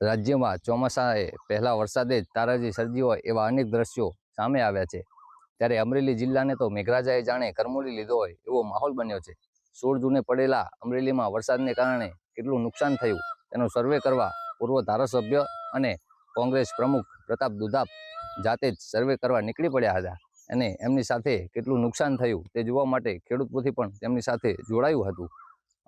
રાજ્યમાં ચોમાસાએ પહેલા વરસાદે જ તારાજી સર્જી હોય એવા અનેક દ્રશ્યો સામે આવ્યા છે. ત્યારે અમરેલી જિલ્લાને તો મેઘરાજાએ જાણે કરમોડી લીધો હોય એવો માહોલ બન્યો છે. સોળ જૂને પડેલા અમરેલીમાં વરસાદને કારણે કેટલું નુકસાન થયું તેનો સર્વે કરવા પૂર્વ ધારાસભ્ય અને કોંગ્રેસ પ્રમુખ પ્રતાપ દુધાપ જાતે જ સર્વે કરવા નીકળી પડ્યા હતા અને એમની સાથે કેટલું નુકસાન થયું તે જોવા માટે ખેડૂત પોથી પણ તેમની સાથે જોડાયું હતું.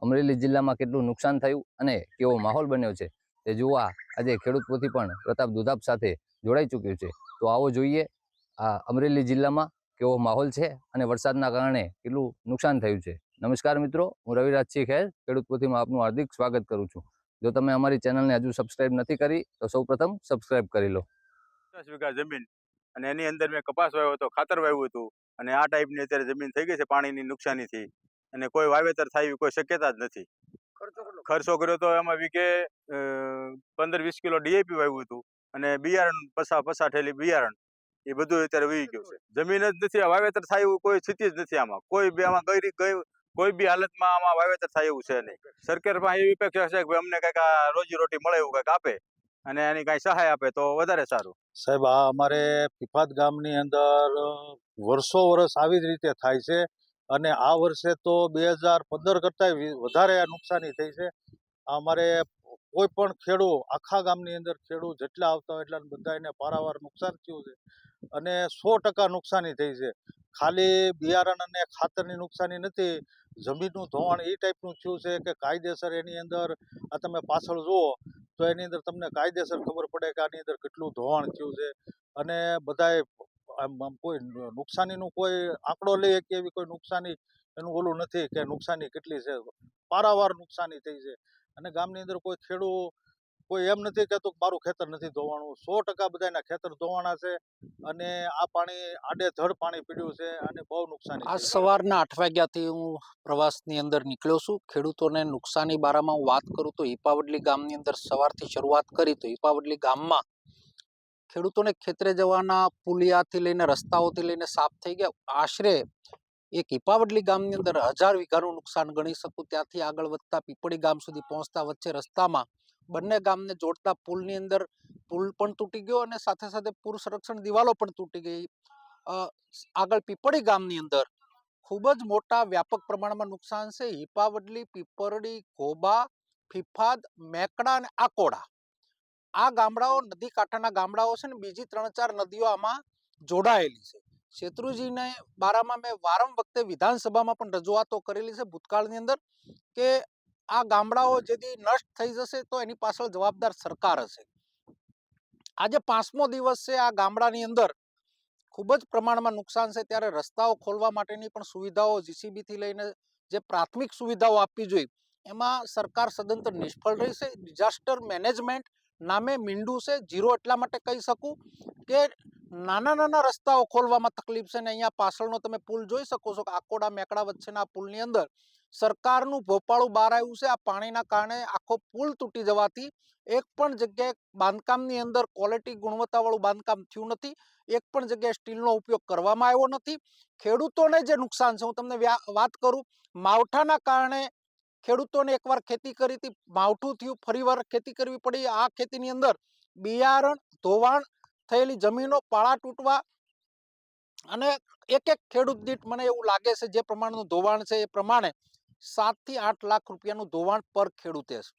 અમરેલી જિલ્લામાં કેટલું નુકસાન થયું અને કેવો માહોલ બન્યો છે તે જોવા આજે ખેડૂત પોથી પણ પ્રતાપ દુધાપ સાથે જોડાઈ ચૂક્યું છે. તો આવો જોઈએ આ અમરેલી જિલ્લામાં કેવો માહોલ છે અને વરસાદના કારણે કેટલું નુકસાન થયું છે. નમસ્કાર મિત્રો હું રવિરાજસિંહ ખેર ખેડૂત પોથીમાં આપનું હાર્દિક સ્વાગત કરું છું. જો તમે અમારી ચેનલને હજુ સબસ્ક્રાઇબ નથી કરી તો સૌપ્રથમ સબસ્ક્રાઇબ કરી લો. પચાસ વીઘા જમીન અને એની અંદર મેં કપાસ વાવ્યો હતો ખાતર વાવ્યું હતું અને આ ટાઈપની અત્યારે જમીન થઈ ગઈ છે પાણીની નુકસાનીથી. અને કોઈ વાવેતર થાય એવી કોઈ શક્યતા જ નથી. ખર્ચો કર્યો તો એમાં વીઘે પંદર વીસ કિલો ડીએપી વાવ્યું હતું અને બિયારણ પસા પસા ઠેલી બિયારણ, એ બધું અત્યારે વી ગયું છે. જમીન જ નથી વાવેતર થાય એવું કોઈ સ્થિતિ જ નથી આમાં. કોઈ બી આમાં ગઈ કોઈ બી હાલતમાં આમાં વાવેતર થાય એવું છે નહીં. સરકાર પાસે એવી અપેક્ષા છે કે અમને કંઈક રોજી રોટી મળે એવું કંઈક આપે અને એની કાંઈ સહાય આપે તો વધારે સારું. સાહેબ, આ અમારે પીપાદ ગામની અંદર વર્ષો વર્ષ આવી જ રીતે થાય છે અને આ વર્ષે તો બે હજાર પંદર કરતાં વધારે આ નુકસાની થઈ છે. અમારે કોઈ પણ ખેડૂ, આખા ગામની અંદર ખેડૂ જેટલા આવતા હોય એટલા બધા એને પારાવાર નુકસાન થયું છે અને સો ટકા નુકસાની થઈ છે. ખાલી બિયારણ અને ખાતરની નુકસાની નથી, જમીનનું ધોવાણ એ ટાઈપનું થયું છે કે કાયદેસર એની અંદર, આ તમે પાછળ જુઓ, તો એની અંદર તમને કાયદેસર ખબર પડે કે આની અંદર કેટલું ધોવાણ થયું છે અને બધાએ આમ કોઈ નુકસાનીનું કોઈ આંકડો લઈએ કે એવી કોઈ નુકસાની, એનું ઓલું નથી કે નુકસાની કેટલી છે. પારાવાર નુકસાની થઈ છે. અને ગામની અંદર કોઈ ખેડૂત કોઈ એમ નથી કહેતું કે મારું ખેતર નથી ધોવાણું સો ટકા બધાના ખેતર ધોવાણા છે અને આ પાણી આડેધડ પાણી પીડ્યું છે અને બહુ નુકસાની આજ સવારના આઠ વાગ્યાથી હું પ્રવાસની અંદર નીકળ્યો છું. ખેડૂતોને નુકસાની બારામાં હું વાત કરું તો હિપાવડલી ગામની અંદર સવારથી શરૂઆત કરી તો હિપાવડલી ગામમાં ખેડૂતોને ખેતરે જવાના પુલિયાથી લઈને રસ્તાઓથી લઈને સાફ થઈ ગયા. આશરે એક હિપાવડલી ગામની અંદર હજાર વીઘાનું નુકસાન ગણી શકું, ત્યાંથી આગળ વધતા પીપળી ગામ સુધી પહોંચતા વચ્ચે રસ્તામાં બંને ગામને જોડતા પુલની અંદર પુલ પણ તૂટી ગયો અને સાથે સાથે પૂર સંરક્ષણ દિવાલો પણ તૂટી ગઈ. આગળ પીપળી ગામની અંદર ખૂબ જ મોટા વ્યાપક પ્રમાણમાં નુકસાન છે. હિપાવડલી પીપરડી, ઘોબા, ફિફાદ મેકડા અને આકોડા. આ ગામડાઓ નદી કાંઠાના ગામડાઓ છે ને બીજી ત્રણ ચાર નદીઓ આમાં જોડાયેલી છે. શેત્રુજીને બારામાં મેં વારમ વખતે વિધાનસભામાં પણ રજૂઆતો કરેલી છે ભૂતકાળની અંદર કે આ ગામડાઓ જેથી નષ્ટ થઈ જશે તો એની પાછળ જવાબદાર સરકાર હશે. આજે પાંચમો દિવસ છે આ ગામડાની અંદર. ખૂબ જ પ્રમાણમાં નુકસાન છે. ત્યારે રસ્તાઓ ખોલવા માટેની પણ સુવિધાઓ જીસીબીથી લઈને જે પ્રાથમિક સુવિધાઓ આપવી જોઈએ, એમાં સરકાર સદંતર નિષ્ફળ રહી છે ડિઝાસ્ટર મેનેજમેન્ટ નામે મીંડું છે. જીરો એટલા માટે કહી શકું કે નાના નાના રસ્તાઓ ખોલવામાં તકલીફ છે ને અહીંયા પાછળનો તમે પુલ જોઈ શકો છો કે આકોડા, મેકડા વચ્ચેના પુલની અંદર સરકારનું ભોપાળું બહાર આવ્યું છે. આ પાણીના કારણે આખો પુલ તૂટી જવાથી એક પણ જગ્યાએ બાંધકામની અંદર ક્વોલિટી ગુણવત્તાવાળું બાંધકામ થયું નથી. એક પણ જગ્યાએ સ્ટીલનો ઉપયોગ કરવામાં આવ્યો નથી. ખેડૂતોને જે નુકસાન છે, હું તમને વાત કરું, માવઠાના કારણે ખેડૂતોને એકવાર ખેતી કરી હતી, માવઠું થયું, ફરીવાર ખેતી કરવી પડી. આ ખેતીની અંદર બિયારણ, ધોવાણ થયેલી જમીનો પાળા તૂટવા અને એક એક ખેડૂત દીઠ મને એવું લાગે છે જે પ્રમાણનું ધોવાણ છે એ પ્રમાણે સાતથી આઠ લાખ રૂપિયાનું ધોવાણ પર ખેડૂતે છે.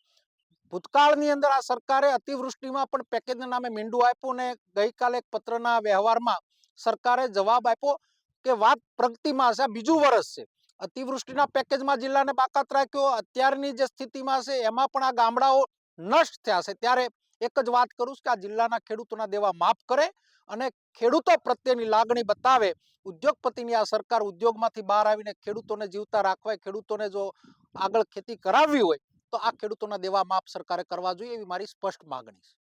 ભૂતકાળની અંદર આ સરકારે અતિવૃષ્ટિમાં પણ પેકેજના નામે મીંડું આપ્યું ને ગઈકાલે એક પત્રના વ્યવહારમાં સરકારે જવાબ આપ્યો કે વાત પ્રગતિમાં હશે બીજું વર્ષ છે. અતિવૃષ્ટિના પેકેજમાં જિલ્લાને બાકાત રાખ્યો, અત્યારની જે સ્થિતિમાં છે એમાં પણ આ ગામડાઓ નષ્ટ થયા છે. ત્યારે એક જ વાત કરું છું કે આ જિલ્લાના ખેડૂતોના દેવા માફ કરે અને ખેડૂતો પ્રત્યેની લાગણી બતાવે. ઉદ્યોગપતિની આ સરકાર ઉદ્યોગમાંથી બહાર આવીને ખેડૂતોને જીવતા રાખવા ખેડૂતોને જો આગળ ખેતી કરાવવી હોય તો આ ખેડૂતોના દેવા માફ સરકારે કરવા જોઈએ એવી મારી સ્પષ્ટ માગણી છે.